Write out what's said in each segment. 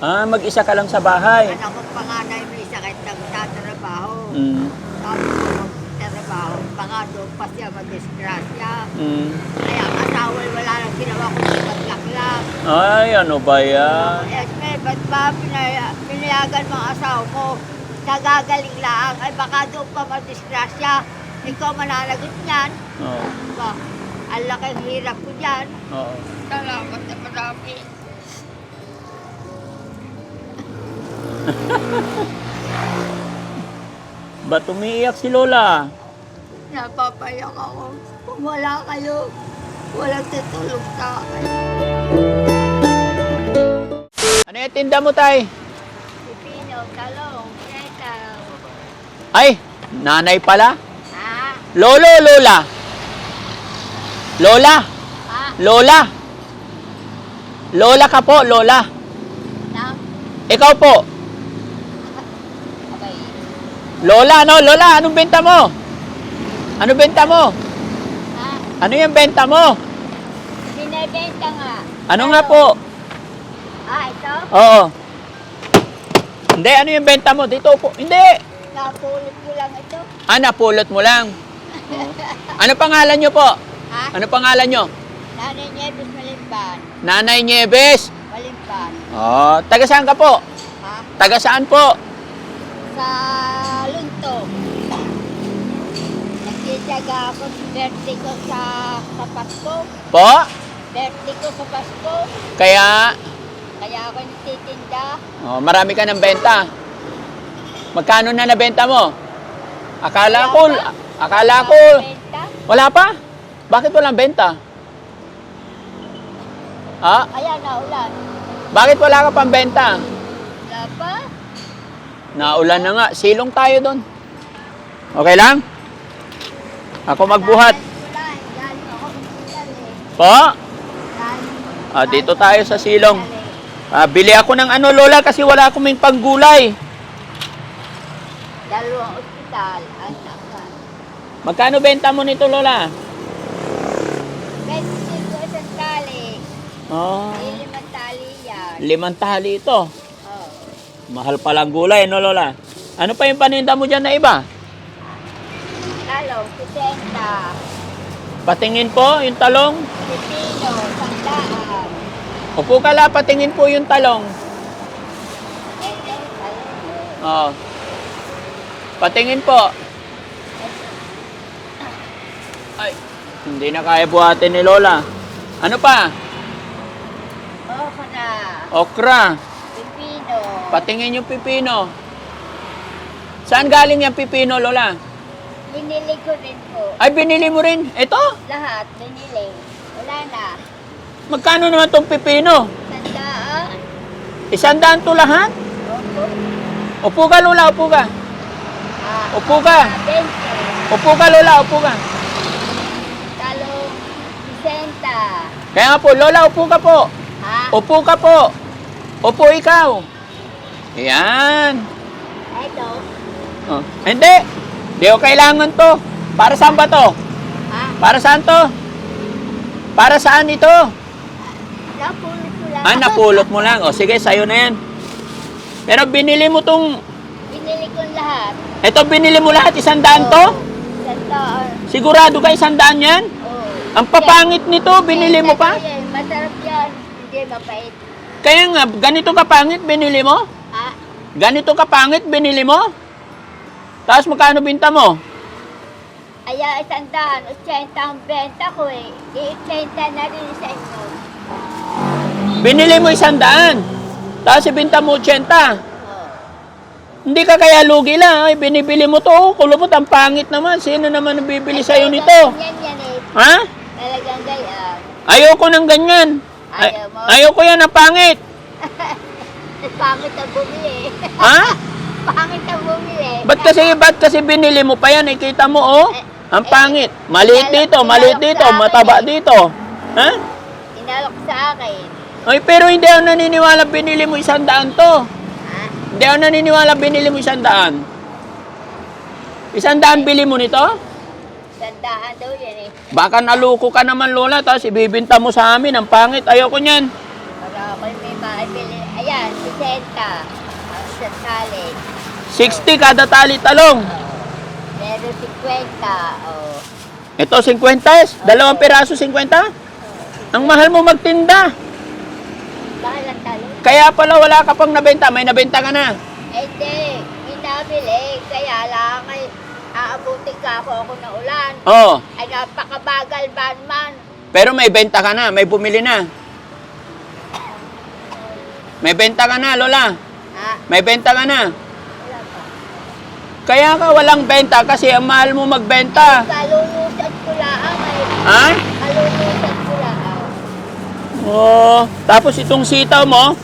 Ah, mag-isa ka lang sa bahay. Anak ko panganay may sakit nagtatrabaho. Mm. Sabi ko magtatrabaho. Pangado pa siya madisgrasya. Mm. Kaya ang asawa wala nang ginawa ko paglaklak. Ay, ano ba yan? Eh, eh, ba't ba pinaya, pinayagan mo ang asawa mo? Nagagaling lang. Ay baka doon pa madisgrasya. Ikaw mananagot niyan. Oo. Ba, ang laking hirap ko dyan. Oo. Salamat na marami. Ba't umiiyak si Lola? Napapayak ako. Kung wala kayo, walang tutulog sa akin. Ano yung tinda mo, tay? Pipino, talong, seta. Ay, nanay pala? Ha? Lolo, Lola? Lola? Ha? Lola? Lola ka po, Lola. Ikaw po. Lola, ano? Lola, anong benta mo? Ano benta mo? Ha? Ano yung benta mo? Binibenta nga. Ano nga po? Ah, ito? Oo. Hindi, ano yung benta mo? Dito po. Hindi. Napulot ko lang ito. Ah, napulot mo lang. Oo. Ano pangalan nyo po? Ha? Ano pangalan nyo? Nanay Nieves Malimban. Nanay Nieves. Malimban. Oh, taga saan ka po? Ha? Taga saan po? Sa Nagtitiyaga ako birthday ko sa, sa Pasko. Po? Birthday ko sa Pasko. Kaya, Kaya ako nagtitinda. oh, marami ka ng benta. Magkano na nabenta mo? Akala ko, akala ko, Benta. wala pa? Bakit walang benta? Ha? Ayan, naulan. Bakit wala ka pang benta? Wala pa? Naulan na nga. Silong tayo doon. Okay lang? Ako magbuhat. Po? Ah, dito tayo sa silong. Ah, bili ako ng ano, Lola, kasi wala akong may panggulay. Dalawang ospital. Ang saka. Magkano benta mo nito, Lola? 25 isang tali. Oh, limang tali yan. limang tali ito. Oh. Mahal palang gulay, no, Lola? Ano pa yung paninda mo dyan na iba? Talong, 60. Patingin po yung talong. Pipino, sandaan. Upo ka la, patingin po yung talong. Oo. Patingin po. Ay, hindi na kaya buhatin ni Lola. Ano pa? Oko na. Okra. Pipino. Patingin yung pipino. Saan galing yung pipino, Lola? Binili ko rin po. Ay, binili mo rin. Ito? Lahat, binili. Wala na. Magkano naman tong pipino? Sandaan. Isandaan to lahat? Opo. Upo ka, Lola, upo ka. Ah, Upo ka. ah, 20. Upo ka, Lola, upo ka. Talong, 60. Kaya nga po, Lola, upo ka po. Ha? Upo ka po. Upo ikaw. Yan. Ito. Oh. Hindi. Hindi ko kailangan to. Para saan ba to? Ha? Para saan to? Para saan ito? Napulot ko lang. Ah, napulot mo lang. O sige, sa'yo na yan. Pero binili mo tong... Binili ko lahat. Ito, binili mo lahat. Isang daan to? Oo. Sandaan. Sigurado ka isang daan yan? Oo. Ang papangit nito, binili mo pa? Masarap yan. Hindi mapait. Kaya nga, ganito kapangit, binili mo? Ha? Ganito kapangit, binili mo? Tapos magkano binta mo? Aya, isang daan. 80 ang benta ko eh. Di 80 na rin sa inyo. Binili mo isang daan. Tapos ibinta mo 80. Oo. Hindi ka kaya lugi lang. Ay, binibili mo to. Oh, kulubot, ang pangit naman. Sino naman ang bibili sa'yo Ay, nito? Yan yan eh. Ha? Talagang gayaan. Ayoko ng ganyan. Ay, Ayaw mo? ayoko yan ang pangit. Pangit ang bumili. Ha? Pangit ang bumili. Ba't kasi, ba't kasi binili mo pa yan? Ikita mo, oh. Ang pangit. Maliit dito, maliit dito, mataba dito. Ha? Inalok sa akin. Ay, pero hindi ako naniniwala binili mo isang daan to. Ha? Hindi ako naniniwala binili mo isang daan. Isang daan bili mo nito? Sandaan daw yan eh. Baka naluko ka naman, Lola, tapos ibibinta mo sa amin. Ang pangit. Ayoko niyan. Para ako may maibili. Ayan. yan, 60. Ang isang tali. 60 kada tali talong. Meron 50. Oh. Ito 50, dalawang piraso 50. Ang mahal mo magtinda. Bakit ang tali? Kaya pala wala ka pang nabenta, may nabenta ka na. Eh, Hindi, inabili. Kaya lang ay aabutin ka ako ako ng ulan. Oh, Ay napakabagal ba naman? pero may benta ka na, may bumili na. May benta ka na, Lola. Ha? May benta ka na. Kaya ka walang benta kasi ang mahal mo magbenta. Kalulusan ko lang ay. Ha? Kalulusan ko lang. Oh, tapos itong sitaw mo,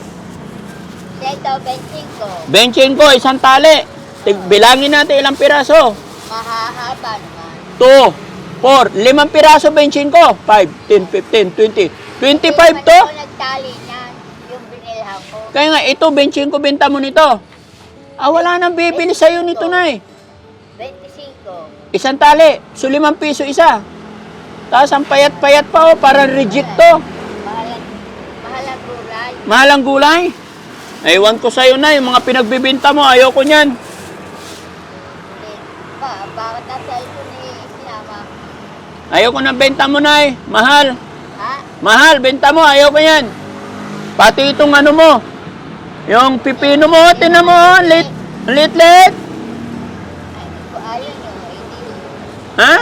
ko. benching ko, isang tali. Tig- Bilangin natin ilang piraso. Mahahaba naman. 2, 4, limang piraso benching ko. 5, 10, 15, 20. 25 to? Hindi nagtali niyan. Yung binilhan ko. Kaya nga, ito, benching ko, benta mo nito. Ah, wala nang bibili sa'yo nito na eh. 25. Isang tali, so limang piso isa. Tapos ang payat-payat pa oh, parang reject to. Mahalang, mahalang gulay. Mahal ang gulay. Ewan ko sa'yo na, yung mga pinagbibinta mo, ayoko niyan. Hindi. Ba, bakit ang cellphone ni sinama? Ayoko ng benta mo na eh. Mahal. Ha? Mahal, benta mo, ayoko yan. Pati itong ano mo, yung pipino mo, tinan mo, oh, lit, lit, lit. Ha?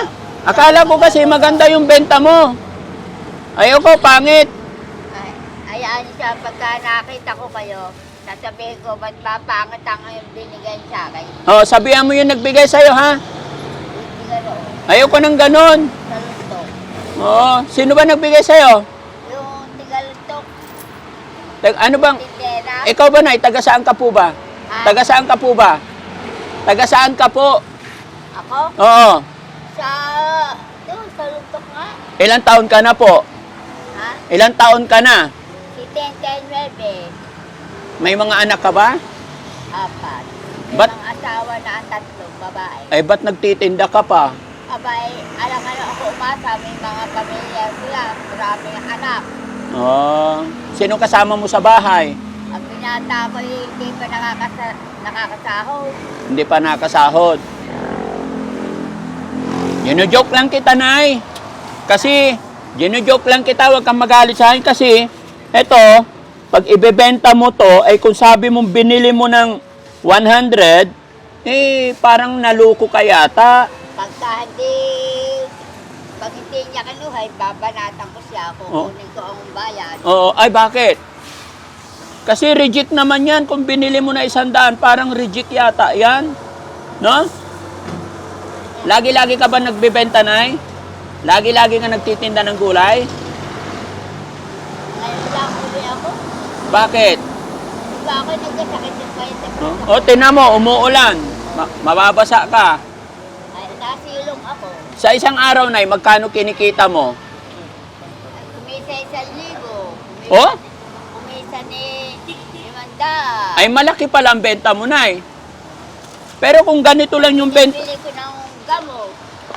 Akala ko kasi maganda yung benta mo. Ayoko, pangit. Ay, ayaan siya pagka nakita ko kayo. Sasabihin ko, ba't ba pangit ang yung binigay sa akin? Oh, sabihan mo yung nagbigay sa'yo, ha? Hindi. Ayoko ng ganon. Sa luntok. Oo, sino ba nagbigay sa'yo? Ano bang, tindera. ikaw ba na, taga saan ka po ba? Ha? Taga saan ka po ba? Taga saan ka po? Ako? Oo. Sa, doon, sa luntok nga. Ilang taon ka na po? Ha? Ilang taon ka na? Si Tenten Webe, May mga anak ka ba? apat. May Ba't- mga asawa na ang tatlong babae. Ay, ba't nagtitinda ka pa? Abay, alam ano ako umasa, may mga pamilya sila, maraming anak. Oh, sino kasama mo sa bahay? Ang binata ko eh, hindi pa nakakasa, nakakasahod. Hindi pa nakasahod. Gino-joke lang kita, Nay. Kasi, gino-joke lang kita, huwag kang magalit sa akin kasi, eto, pag ibebenta mo to, ay kung sabi mong binili mo ng 100, eh, parang naluko ka yata. Pagka hindi, hindi niya kinuhay, babanatan ko siya, Oh. kukunin ko ang bayan. Oo, ay bakit? Kasi reject naman yan. Kung binili mo na isang daan, parang reject yata yan. No? Lagi-lagi ka ba nagbibenta, Nay? Lagi-lagi ka nagtitinda ng gulay? Ngayon lang uli ako. Bakit? Diba ako nagkasakit ng na No? O, tinan mo, umuulan. Ma- mababasa ka. Ay, nasilong ako. Sa isang araw, Nay, magkano kinikita mo? Ay, Kumisa isang libo. Kumisa, Oh? Kumisa ni limanda. Ay, malaki pala ang benta mo, Nay. Pero kung ganito lang yung benta... Bili ko ng gamot.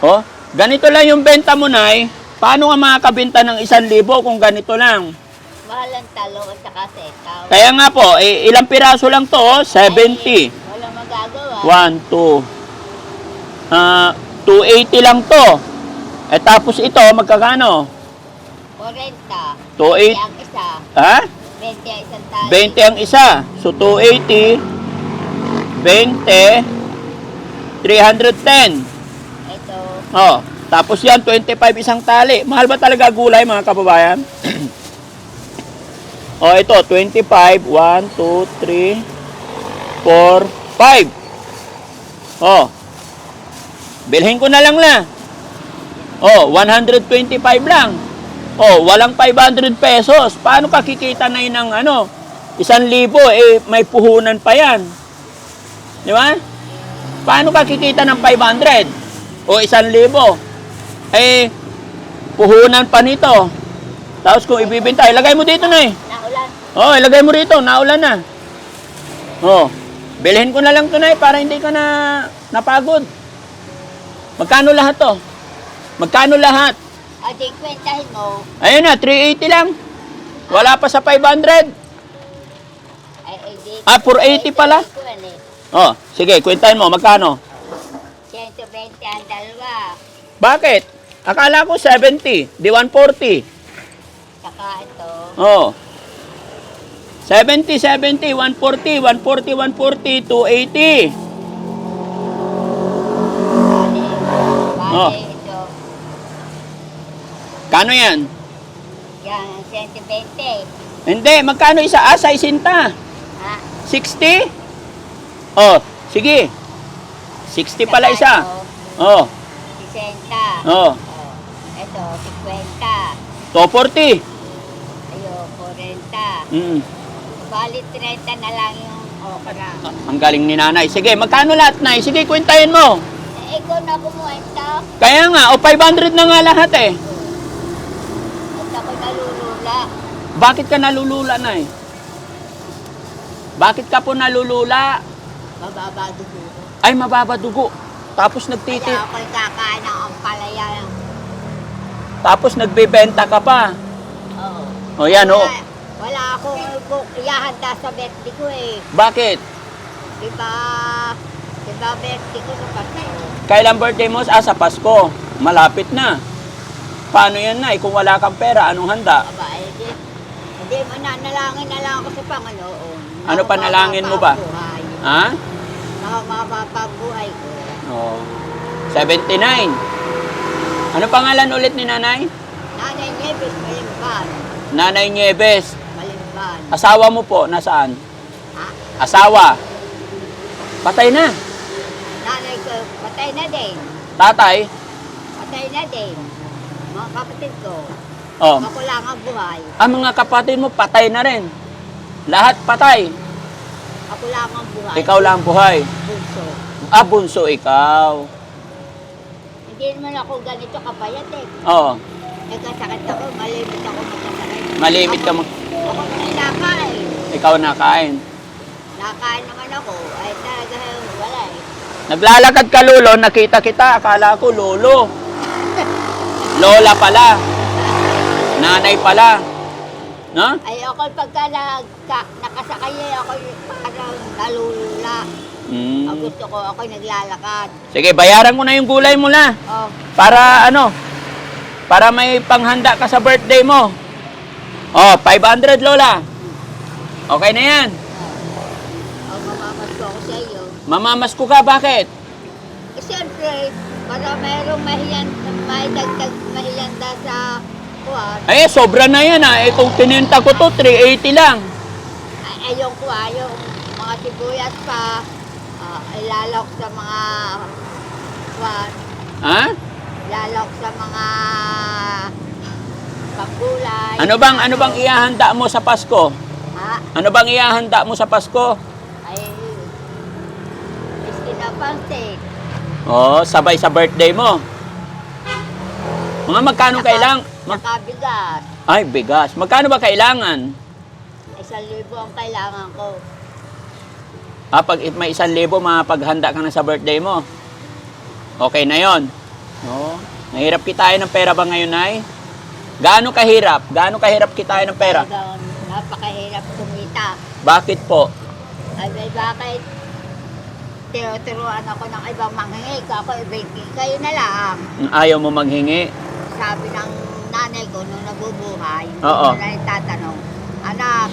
Oh, ganito lang yung benta mo, Nay. Paano nga makakabenta ng isang libo kung ganito lang? Mahal ang talo at saka setaw. Kaya nga po, eh, ilang piraso lang to, oh? 70. Walang magagawa. 1, 2. Ah, 280 lang to. Eh tapos ito, magkakano? 40. 280. 20 ang isa. Ha? 20 ang isang tayo. 20 ang isa. So 280, 20, 310. Ito. Oh, tapos yan, 25 isang tali. Mahal ba talaga gulay, mga kababayan? oh, ito, 25. 1, 2, 3, 4, 5. Oh. Bilhin ko na lang na. Oh, 125 lang. Oh, walang 500 pesos. Paano ka kikita na yun ng ano? Isang libo, eh, may puhunan pa yan. Di ba? Paano ka kikita ng 500? O isang libo? Eh, puhunan pa nito. Tapos kung ibibinta, ilagay mo dito na eh. Naulan. Oh, ilagay mo rito, naulan na. Oh, bilhin ko na lang to na eh, para hindi ka na napagod. Magkano lahat to? Magkano lahat? O di kwentahin mo. Ayun na, 380 lang. Wala pa sa 500. Ay, ay, di. Ah, 480 pala? Ano eh. Oh, sige, kwentahin mo, magkano? 120 ang dalawa. Bakit? Akala ko 70, di 140. Saka ito. Oh. 70, 70, 140, 140, 140, 280. Bali. Bali Oh. ito. Kano yan? Yan, 120. Hindi, magkano isa? Ah, 60. Ha? 60? Oh, sige. 60 pala isa. Oh, 60. oh. Oh. Ito, 50. 240. Ayo, 40. Mm. Bali, 30 na lang yung okra. Ang galing ni nanay. Sige, magkano lahat, nay? Sige, kwentahin mo. Ikaw na kumuwenta. Kaya nga, o 500 na nga lahat eh. At ako nalulula. Bakit ka nalulula, nay? Bakit ka po nalulula? Mababa dugo. Ay, mababa dugo. Tapos nagtiti... Kaya ako'y kakain ng ampalaya. Tapos nagbebenta ka pa. Oo. O yan, o. Wala, wala akong ihahanda sa birthday ko eh. Bakit? Di ba? Di ba birthday ko sa Pasko? Kailan birthday mo? Ah, sa Pasko. Malapit na. Paano yan, nay? Kung wala kang pera, anong handa? Aba, eh, di, hindi, mananalangin na lang ako sa Panginoon. Ano panalangin mo ba? Buhay. Ha? Nakamapapabuhay ko. Oh. 79. Ano pangalan ulit ni nanay? Nanay Nieves, Malimban. Nanay Nieves. Malimban. Asawa mo po, nasaan? Ha? Asawa. Patay na. Patay na din. Tatay. Patay na din. Mga kapatid ko, Oh. ako lang ang buhay. Ang mga kapatid mo, patay na rin. Lahat patay. Ako lang ang buhay. Ikaw lang buhay. Bunso. Ah, bunso ikaw. Hindi naman ako ganito kapayat eh. Oo. Nagkasakit ako, malimit ako magkasakit. Malimit ka Ako- mag... Ako na nakain. Ikaw nakain. Nakain naman ako. Ay. Naglalakad ka, Lolo. Nakita kita. Akala ko, Lolo. Lola pala. Nanay pala. No? Ay ako pagka nagka, nakasakay ako parang nalulula. Ang Mm. gusto ko, ako naglalakad. Sige, bayaran ko na yung gulay mo na. Oh, Para ano? Para may panghanda ka sa birthday mo. Oh, 500 Lola. Okay na yan. oh mamamas ko ako sa iyo. Mamamasko ka, bakit? Eh, siyempre, para mayroong mahiyan, may dagdag mahiyanda sa kuwan. Ay, sobra na yan ah. Eh, kung tininta ko to, 380 lang. Ay, ay yung kuwan, yung mga sibuyas pa, ah, ilalok sa mga kuwan, Ha? ilalok sa mga panggulay. Ano bang ano bang ihahanda mo sa Pasko? Ha? Ano bang ihahanda mo sa Pasko? Pansit. Oh, sabay sa birthday mo. Mga magkano kailang? Mag-. Ay, bigas. Magkano ba kailangan? Isang libo ang kailangan ko. Ah, pag may isang libo, mapaghanda ka na sa birthday mo. Okay na yon. Oh, nahirap kitain ng pera ba ngayon, Nay? Gaano kahirap? Gaano kahirap kitain ng pera? Talagang napakahirap kumita. Bakit po? Ay, bakit? Tinuturuan ako ng ibang manghingi. Ako, ibigay kayo na lang. Ayaw mo maghingi? Sabi ng nanay ko nung nabubuhay. Oo. Na nagtatanong, Anak,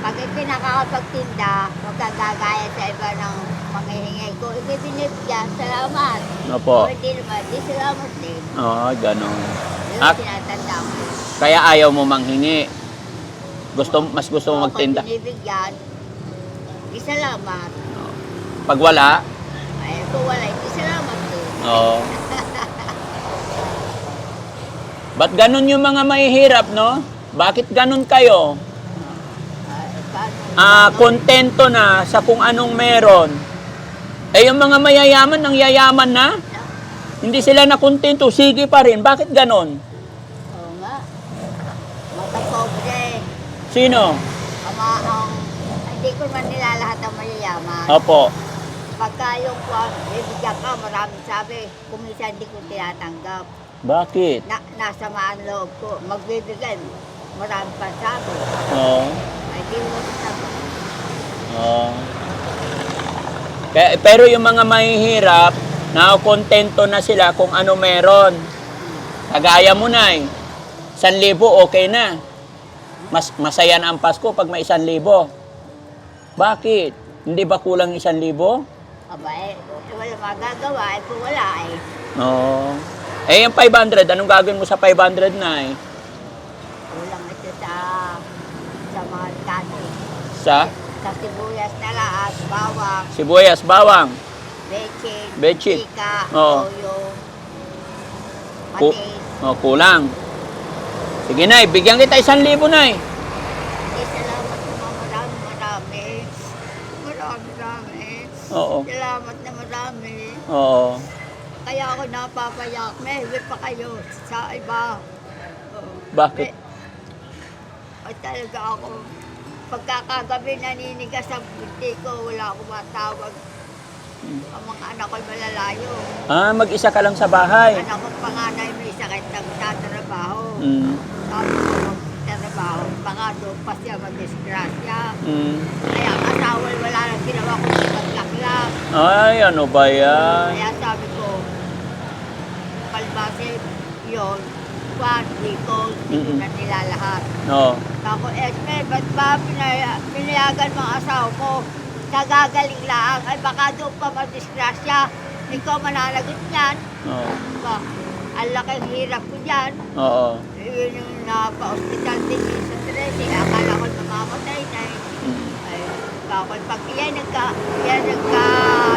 pag pinakakapagtinda, huwag kang gagaya sa iba ng manghihingi ko. Ibibinibigyan, salamat. Opo. O hindi naman, di salamat din. Oo, ganon. Yun Ah. ang tinatanda ko. Kaya ayaw mo manghingi. Gusto, mas gusto mo magtinda. Ako binibigyan, di salamat. Pag wala, Ay, kung wala, di salamat din. Oo. Ba't ganun yung mga mahihirap, no? Bakit ganun kayo? Ah, kontento na sa kung anong meron. Eh, yung mga mayayaman, nang yayaman na, hindi sila nakontento, sige pa rin. Bakit ganun? Oo nga. Mata pobre. Sino? Ama ang, hindi ko man nila lahat ang mayayaman. Opo. Pagka yung kwan, bibigyan ka, maraming sabi, kung minsan hindi ko tinatanggap. Bakit? Na, nasa maan loob ko, magbibigay, maraming pa sabi. Oo. Ay, di mo sabi. Oh. Pe- Pero yung mga mahihirap, nakokontento na sila kung ano meron. Kagaya mo na eh. San libo, okay na. Mas masaya na ang Pasko pag may isang libo. Bakit? Hindi ba kulang isang libo? Aba eh, wala magagawa eh kung wala eh. Oo. Eh, yung 500, anong gagawin mo sa 500 na eh? Kulang ito sa sa mga kano. Sa Sa sibuyas na lahat, bawang, sibuyas, bawang, bechin, Bechin. chika, Oo. toyo, ku patis. oh, kulang. Sige na, bigyan kita isang libo na eh. Eh, salamat naman marami, marami. Marami, marami. Oo. Salamat na marami. Oo. Kaya ako napapayak. May pa kayo sa iba. Oo. Bakit? May- Ay talaga ako. Pagkakagabi naninigas ang bunti ko, wala akong matawag. Ang mga anak ko malalayo. Ah, mag-isa ka lang sa bahay. Anak ko panganay may sakit ng tatrabaho. Mm. Sabi ko magtatrabaho, baka doon pa siya mag-disgrasya. Mm. Kaya ang asawa wala nang ginawa ko maglaklak. Ay, ano ba yan? Kaya sabi ko, palbase yun, kwan, dito, dito Mm-mm. na nila lahat. No. Ako, Esme, ba't ba pinaya, pinayagan mga asawa ko? Kagagaling lang, ay baka doon pa madisgrasya. Ikaw mananagot niyan. Oo. Ba, ang laking hirap ko dyan. Oo. Yun yung napa-hospital din yun sa Trece. Akala ko namamatay na eh. Bakit pag iyan nagka, iyan nagka,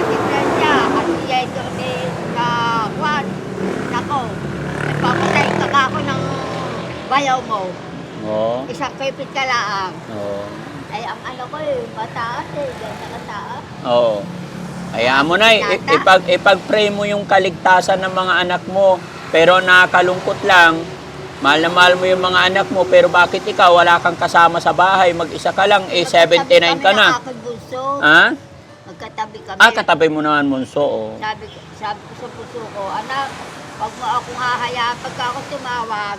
diferensya, at iyan doon eh, sa kwan, nako, nagpapatay ka ka ako ng bayaw mo, Oo. isang pipit ka lang. Oo. Ay, ang ano ko eh, mataas eh, ganda kataas. Oo. Hayaan mo na, i- Tata? ipag, ipag-pray mo yung kaligtasan ng mga anak mo. Pero nakakalungkot lang, mahal na mahal mo yung mga anak mo, pero bakit ikaw wala kang kasama sa bahay, mag-isa ka lang, eh 79 ka na. Ha? Magkatabi kami. Ah, katabi mo naman, Monso. Oh. Sabi, sabi ko sa puso ko, anak, wag mo akong hahayaan pagka ako tumawag,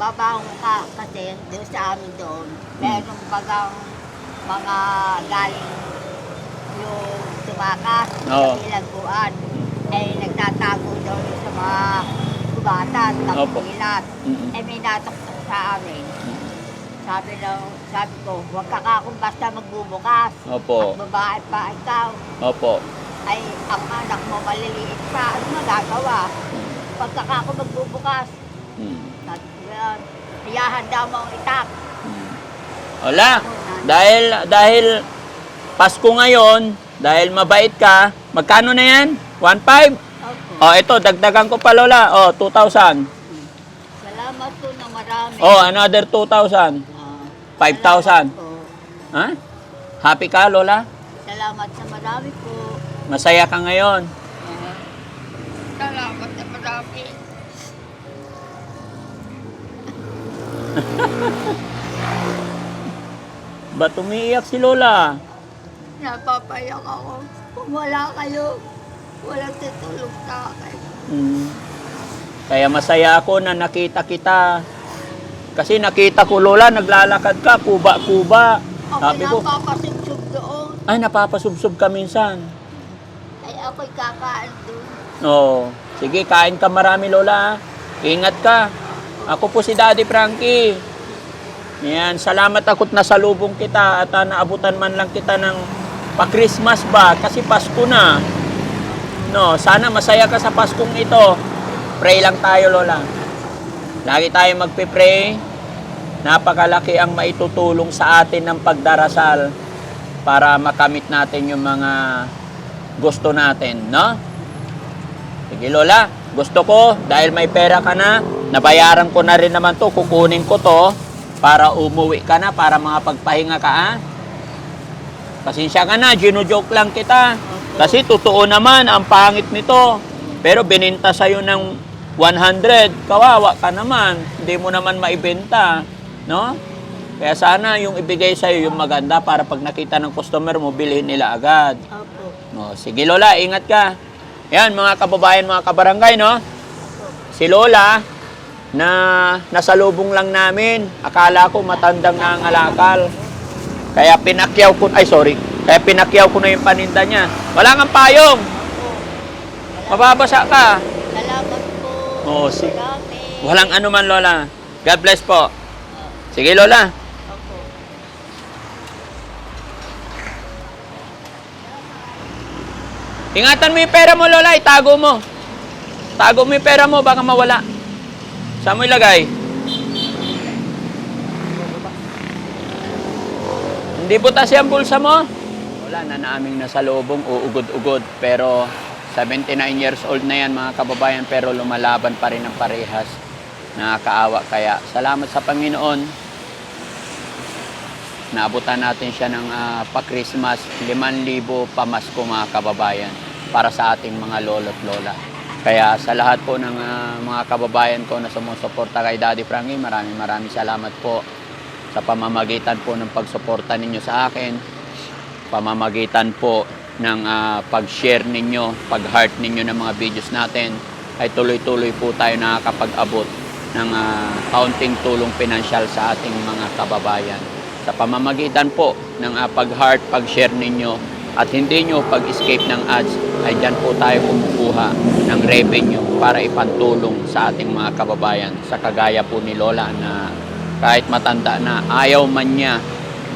babangon ka kasi doon sa amin doon. Meron bagang mga galing yung tumakas ilang buwan. Eh, nagtatago yun sa mga kubatan, Opo. kapilat. Mm-mm. Eh, may natok sa amin. Sabi lang, sabi ko, huwag ka ka kung basta magbubukas. Opo. At babae pa ikaw Opo. ay ang anak mo maliliit pa, ano magagawa? Pagkaka ako magbubukas, Mm. sabi ko yan, iyahanda mo ang itak. Mm. Wala. Dahil, dahil Pasko ngayon, dahil mabait ka, magkano na yan? 1.5? Oh, ito, dagdagan ko pa, Lola. Oh, 2,000. Salamat po na marami. Oh, another 2,000. Ah, 5,000. salamat po. Ha? Happy ka, Lola? Salamat sa marami po. Masaya ka ngayon. Ah, salamat sa marami. Ba't umiiyak si Lola? Napapayak ako. Kung wala kayo, walang tutulog sa akin. Mm. Kaya masaya ako na nakita kita. Kasi nakita ko, Lola, naglalakad ka, kuba-kuba. Ako Sabi ko, napapasubsub doon. ay, napapasubsob ka minsan. Ay ako'y kakain doon. Oo. Sige, kain ka marami, Lola. Ingat ka. Ako po si Daddy Frankie. Yan, salamat ako't nasalubong kita at ah, naabutan man lang kita ng pa-Christmas ba kasi Pasko na. No, sana masaya ka sa Paskong ito. Pray lang tayo, Lola. Lagi tayo magpe-pray. Napakalaki ang maitutulong sa atin ng pagdarasal para makamit natin yung mga gusto natin, no? Sige Lola, gusto ko dahil may pera ka na, nabayaran ko na rin naman to, kukunin ko to para umuwi ka na, para mga pagpahinga ka, ha? Pasensya ka na, ginujoke lang kita. Kasi totoo naman, ang pangit nito. Pero bininta sa'yo ng 100, kawawa ka naman. Hindi mo naman maibenta, no? Kaya sana yung ibigay sa'yo yung maganda para pag nakita ng customer mo, bilhin nila agad. Opo. Oh, sige Lola, ingat ka. Yan mga kababayan, mga kabarangay, no? Si Lola na nasalubong lang namin. Akala ko matandang nangalakal. Kaya pinakyaw ko, ay sorry, kaya pinakyaw ko na yung paninda niya. Wala kang payong. Mababasa ka. Salamat po. Oo, si- Marami. Walang anuman, Lola. God bless po. Sige, Lola. Opo. Ingatan mo yung pera mo, Lola. Itago mo. Tago mo yung pera mo, baka mawala. Saan mo ilagay? Hindi butas yung bulsa mo? Wala na naaming nasa lobong, uugod-ugod. Pero 79 years old na yan mga kababayan, pero lumalaban pa rin ang parehas. Nakakaawa kaya. Salamat sa Panginoon. Naabutan natin siya ng ah, pa-Christmas, 5,000 pamasko mga kababayan para sa ating mga lolo't lola. Kaya sa lahat po ng ah, mga kababayan ko na sumusuporta kay Daddy Frankie, maraming maraming salamat po sa pamamagitan po ng pagsuporta ninyo sa akin, pamamagitan po ng ah, pag-share ninyo, pag-heart ninyo ng mga videos natin, ay tuloy-tuloy po tayo nakakapag-abot ng ah, kaunting tulong pinansyal sa ating mga kababayan. Sa pamamagitan po ng ah, pag-heart, pag-share ninyo, at hindi nyo pag-escape ng ads, ay dyan po tayo kumukuha ng revenue para ipantulong sa ating mga kababayan. Sa kagaya po ni Lola na kahit matanda na ayaw man niya,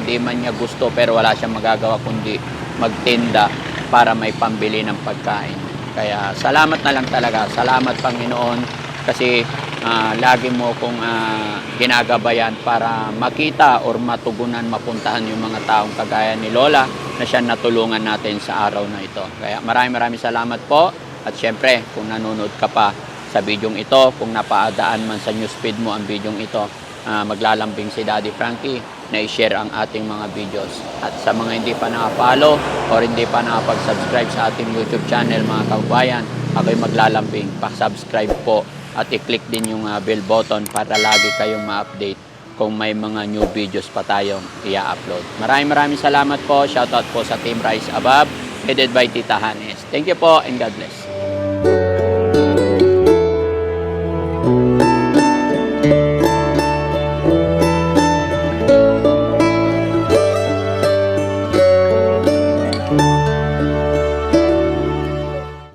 hindi man niya gusto pero wala siyang magagawa kundi magtinda para may pambili ng pagkain. Kaya salamat na lang talaga. Salamat Panginoon kasi ah, lagi mo kong ah, ginagabayan para makita or matugunan, mapuntahan yung mga taong kagaya ni Lola na siya natulungan natin sa araw na ito. Kaya maraming maraming salamat po at syempre kung nanonood ka pa sa bidyong ito, kung napaadaan man sa newsfeed mo ang bidyong ito, ah, maglalambing si Daddy Frankie na i-share ang ating mga videos. At sa mga hindi pa nakapalo or hindi pa nakapag-subscribe sa ating YouTube channel mga kababayan, ako'y maglalambing. Pa-subscribe po at i-click din yung ah, bell button para lagi kayong ma-update kung may mga new videos pa tayong i-upload. Maraming maraming salamat po. Shoutout po sa Team Rise Above, headed by Tita Hanes. Thank you po and God bless.